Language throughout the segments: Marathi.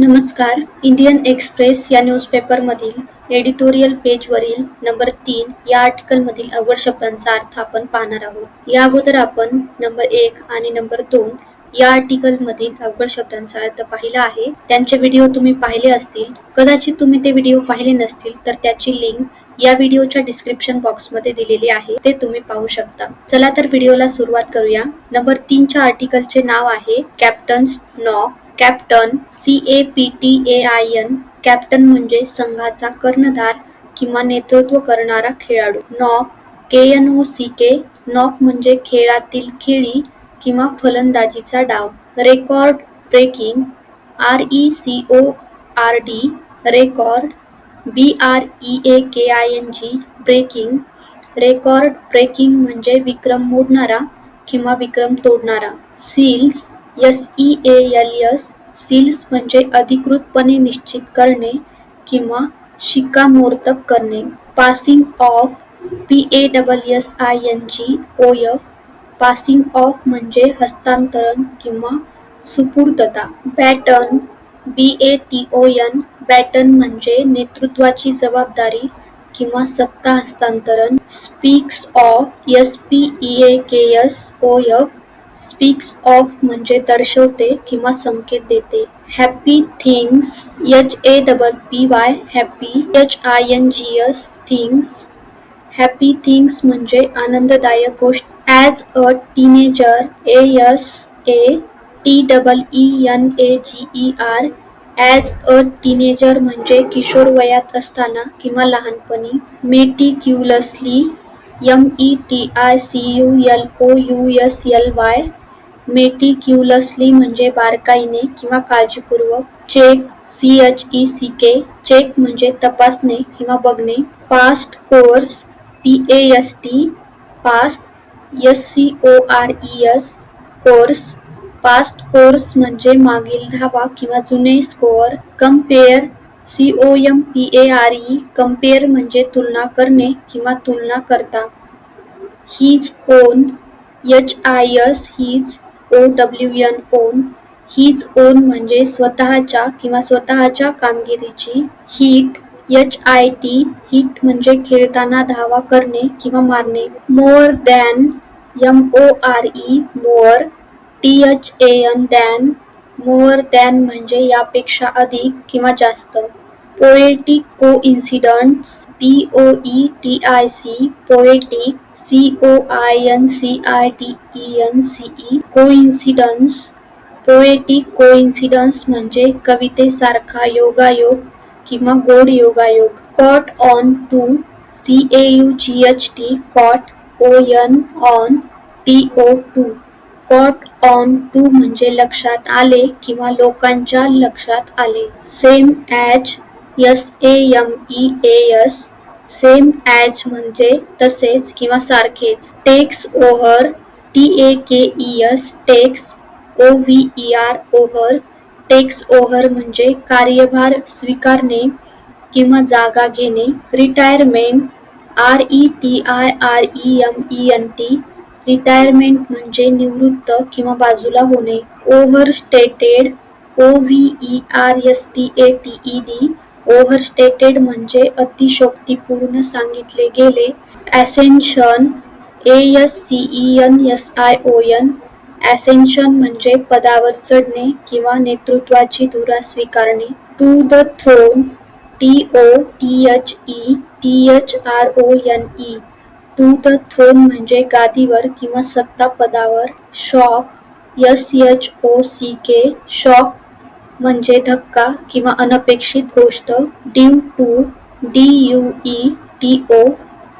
नमस्कार. इंडियन एक्सप्रेस या न्यूजपेपरमधील एडिटोरियल पेजवरील नंबर तीन या आर्टिकलमधील अवघड शब्दांचा अर्थ आपण पाहणार आहोत. या अगोदर आपण नंबर एक आणि नंबर दोन या आर्टिकलमधील अवघड शब्दांचा अर्थ पाहिला आहे. त्यांचे व्हिडिओ तुम्ही पाहिले असतील. कदाचित तुम्ही ते व्हिडिओ पाहिले नसतील तर त्याची लिंक या व्हिडिओच्या डिस्क्रिप्शन बॉक्समध्ये दिलेली आहे. ते तुम्ही पाहू शकता. चला तर व्हिडिओला सुरुवात करूया. नंबर तीनच्या आर्टिकलचे नाव आहे captain's knock captain C A P T A I N captain म्हणजे संघाचा कर्णधार किंवा नेतृत्व करणारा खेळाडू. Knock K N O C K knock म्हणजे खेळातील खेळी किंवा फलंदाजीचा डाव. Record breaking R E C O R D record B R E A K I N G breaking record breaking म्हणजे विक्रम मोडणारा किंवा विक्रम तोडणारा. Seals S E A L S seals म्हणजे अधिकृतपणे निश्चित करणे किंवा शिक्कामोर्तब करणे. Passing off P A double S I N G O F. Passing off म्हणजे हस्तांतरण किंवा सुपूर्तता. Baton B A T O N. Baton म्हणजे नेतृत्वाची जबाबदारी किंवा सत्ता हस्तांतरण. Speaks of S P E A K S O F. Speaks of म्हणजे दर्शवते किंवा संकेत देते. Happy things H A double P Y happy H I N G S things happy things म्हणजे आनंददायक गोष्ट. As a teenager A S A T double E N A G E R as a teenager म्हणजे किशोर वयात असताना किंवा लहानपणी, meticulously M E T I C U L O U S L Y meticulously म्हणजे बारकाईने किंवा काळजीपूर्वक check C H E C K check म्हणजे तपासणे किंवा बघणे. Past scores P A S T past S C O R E S scores past scores म्हणजे मागील धावा किंवा जुने score compare C O M P A R E compare म्हणजे तुलना करणे किंवा तुलना करता. His own H I S his O W N own his own म्हणजे स्वतःच्या किंवा स्वतःच्या कामगिरीची hit H I T hit म्हणजे खेळताना धावा करणे किंवा मारणे. More than M O R E more T H A N than more than म्हणजे यापेक्षा अधिक किंवा जास्त. Poetic coincidence P O E T I C poetic C O I N C I T E N C E coincidence poetic coincidence म्हणजे कवितेसारखा योगायोग किंवा गोड योगायोग. Caught on to C A U G H T caught O N on T O to caught on to म्हणजे लक्षात आले किंवा लोकांच्या लक्षात आले. Same as S A M E A S same as म्हणजे तसेच किंवा सारखेच. Takes over T A K E S takes O V E R over. Takes over म्हणजे कार्यभार स्वीकारणे किंवा जागा घेणे. Retirement R E T I R E M E N T. Retirement म्हणजे निवृत्त किंवा बाजूला होणे. Overstated O V E R S T A T E D. Overstated म्हणजे अतिशोक्तीपूर्ण सांगितले गेले. Ascension A S C E N S I O N ascension म्हणजे पदावर चढणे किंवा नेतृत्वाची धुरा स्वीकारणे. To the throne T O T H E T H R O N E to the throne म्हणजे गादीवर किंवा सत्ता पदावर shock S H O C K shock म्हणजे धक्का किंवा अनपेक्षित गोष्ट due to D U E T O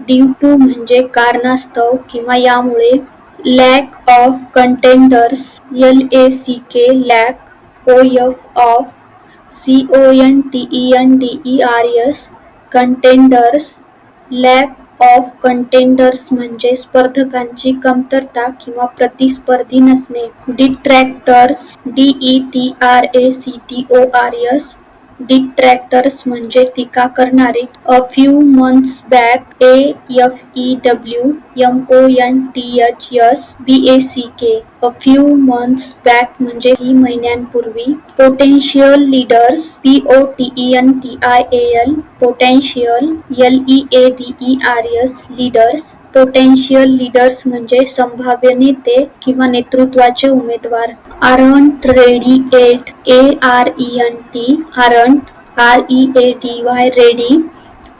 due to म्हणजे कारणास्तव किंवा यामुळे lack of contenders L A C K lack O F of C O N T E N D E R S contenders lack of contenders म्हणजे स्पर्धकांची कमतरता किंवा प्रतिस्पर्धी नसणे. Detractors D E T R A C T O R S detractors म्हणजे टीका करणारे. A few months back A F E W M O N T H S B A C K a few months back म्हणजे काही महिन्यांपूर्वी potential leaders P O T E N T I A L potential L E A D E R S leaders potential leaders म्हणजे संभाव्य नेते किंवा नेतृत्वाचे उमेदवार. Aren't ready yet A R E N T aren't R E A D Y ready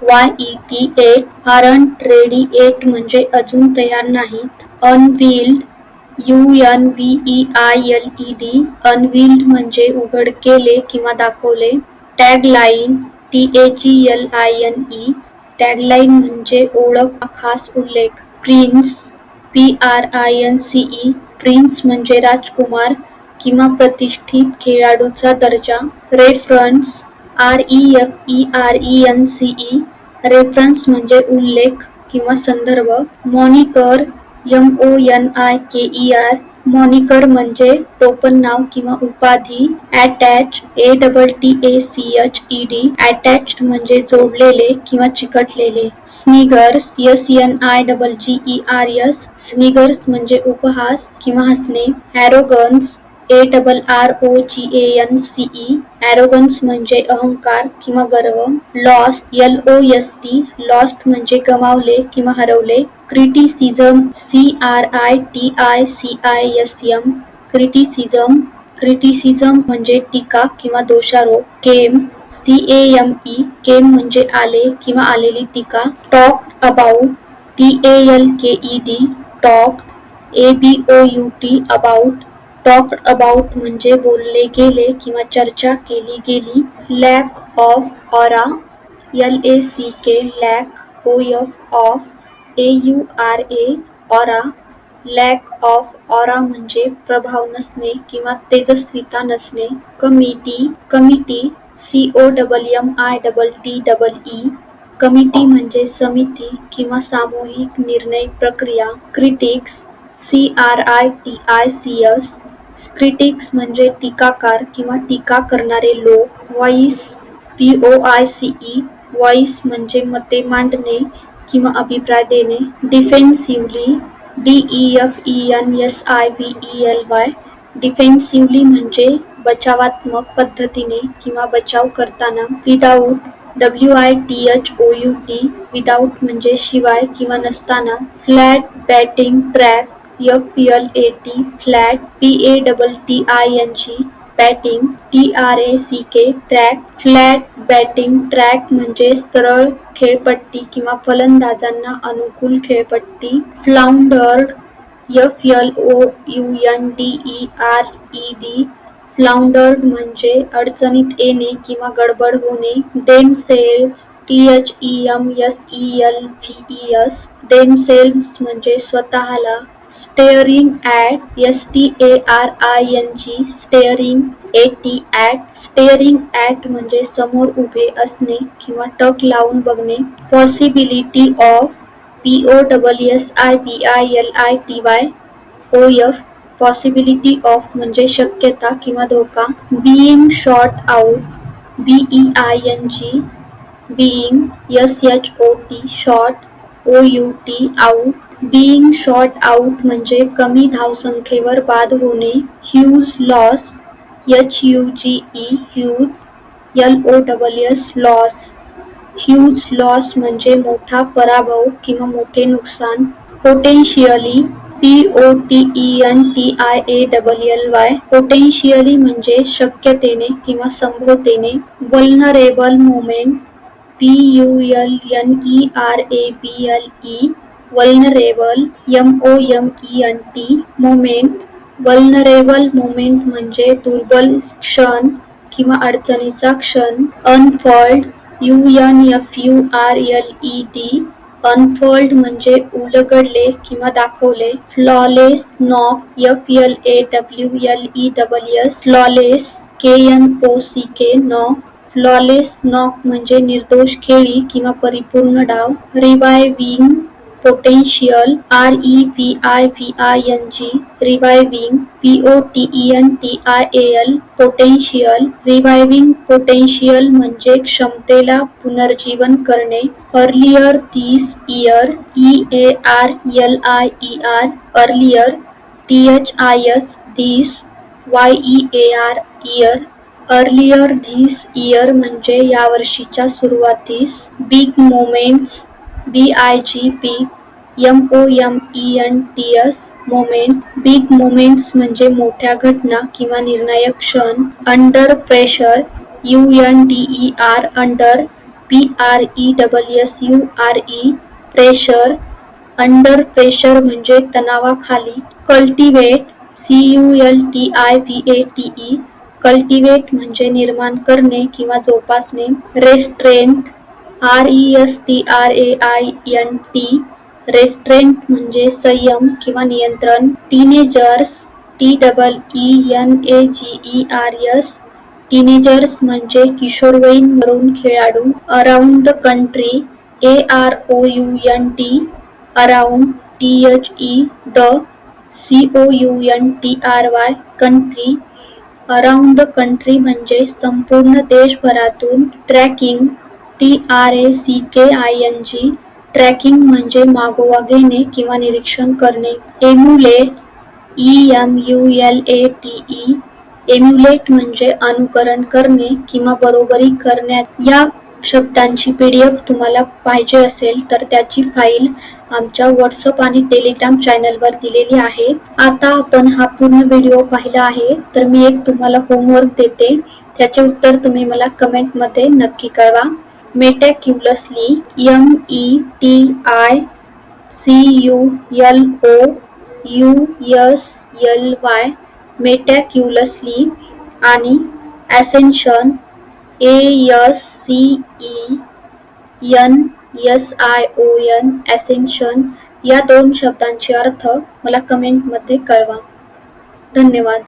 Y E T yet aren't ready yet म्हणजे अजून तयार नाहीत. Unveiled U N V E I L E D unveiled म्हणजे उघड केले किंवा दाखवले. Tagline T A G L I N E tagline म्हणजे ओळख खास उल्लेख. Prince P R I N C E. Prince म्हणजे राजकुमार किंवा प्रतिष्ठित खेळाडूचा दर्जा. Reference R E F E R E N C E. Reference म्हणजे उल्लेख किंवा संदर्भ. Moniker M O N I K E R. Moniker म्हणजे टोपण नाव किंवा उपाधी attach A double T A C H E D attach म्हणजे जोडलेले किंवा चिकटलेले. Sniggers S N I double G E R S sniggers म्हणजे उपहास किंवा हसणे. Arrogance A double R O G A N C E arrogance म्हणजे अहंकार किंवा गर्व lost L O S T lost म्हणजे गमावले किंवा हरवले criticism C R I T I C I S M criticism criticism म्हणजे टीका किंवा दोषारोप came C A M E came म्हणजे आले किंवा आलेली टीका talk about T A L K E D talk A B O U T about talk about म्हणजे बोलले गेले किंवा चर्चा केली गेली. Lack of aura L A C K lack O F of A U R A aura lack of aura म्हणजे प्रभाव नसणे किंवा तेजस्विता नसणे. Committee committee C O double M I double T double E committee म्हणजे समिती किंवा सामूहिक निर्णय प्रक्रिया. Critics C R I T I C S critics म्हणजे टीकाकार किंवा टीका करणारे लोक. Voice P O I C E. Voice म्हणजे मते मांडणे किंवा अभिप्राय देणे. Defensively D E F E N S I V E L Y. Defensively म्हणजे बचावात्मक पद्धतीने किंवा बचाव करताना. Without W I T H O U T. Without म्हणजे शिवाय किंवा नसताना. Flat batting track F L A T flat P A double T I N G batting T R A C K track flat batting track म्हणजे सरळ खेळपट्टी किंवा फलंदाजांना अनुकूल खेळपट्टी. Floundered F L O U N D E R E D floundered म्हणजे अडचणीत येणे किंवा गडबड होणे. Themselves T H E M S E L V E S themselves म्हणजे स्वतःला N G staring A T at staring at म्हणजे समोर उभे असणे किंवा टक लावून बघणे. Possibility of P O double S I B I L I T Y O F possibility of म्हणजे शक्यता किंवा धोका. Being short out B E I N G being S H O T short O U T out being short out म्हणजे कमी धावसंख्येवर बाद होणे huge loss H U G E huge L O double S loss huge loss म्हणजे मोठा पराभव किंवा मोठे नुकसान. Potentially P O T E N T I A double L Y potentially म्हणजे शक्यतेने किंवा संभवतेने. Vulnerable moment P U L N E R A B L E vulnerable M O M E N T moment vulnerable moment म्हणजे दुर्बल क्षण किंवा अडचणीचा क्षण. Unfold U N F U R L E D unfold म्हणजे उलगडले किंवा दाखवले. Flawless knock F L A W L E double S flawless K N O C K knock flawless knock म्हणजे निर्दोष खेळी किंवा परिपूर्ण डाव. Reviving potential R E V I V I N G reviving P O T E N T I A L potential reviving potential म्हणजे क्षमतेला पुनर्जीवन करणे earlier this year E A R L I E R earlier T H I S this Y E A R year earlier this year म्हणजे यावर्षीच्या सुरुवातीस big moments B I G P M O M E N T S moment big moments म्हणजे मोठ्या घटना किंवा निर्णायक क्षण under pressure U N D E R under P R E double S U R E pressure under pressure म्हणजे तणावाखाली cultivate C U L T I V A T E cultivate म्हणजे निर्माण करणे किंवा जोपासणे restraint R E S T R A I N T restraint म्हणजे संयम किंवा नियंत्रण teenagers T double E N A G E R S teenagers म्हणजे किशोरवयीन वरून खेळाडू around the country A R O U N D around T H E the C O U N T R Y country around the country म्हणजे संपूर्ण देशभरातून tracking T R A C K I N G tracking म्हणजे मागोवा घेणे किंवा निरीक्षण करणे. Emulate E M U L A T E emulate म्हणजे अनुकरण करणे किंवा बरोबरी करण्यात या शब्दांची पी डी एफ तुम्हाला पाहिजे असेल तर त्याची फाईल आमच्या व्हॉट्सअप आणि टेलिग्राम चॅनलवर दिलेली आहे. आता आपण हा पूर्ण व्हिडिओ पाहिला आहे तर मी एक तुम्हाला होमवर्क देते. त्याचे उत्तर तुम्ही मला कमेंटमध्ये नक्की कळवा. Meticulously M E T I C U L O U S L Y meticulously आणि ascension A S C E N S I O N ascension या दोन शब्दांचे अर्थ मला कमेंटमध्ये कळवा. धन्यवाद.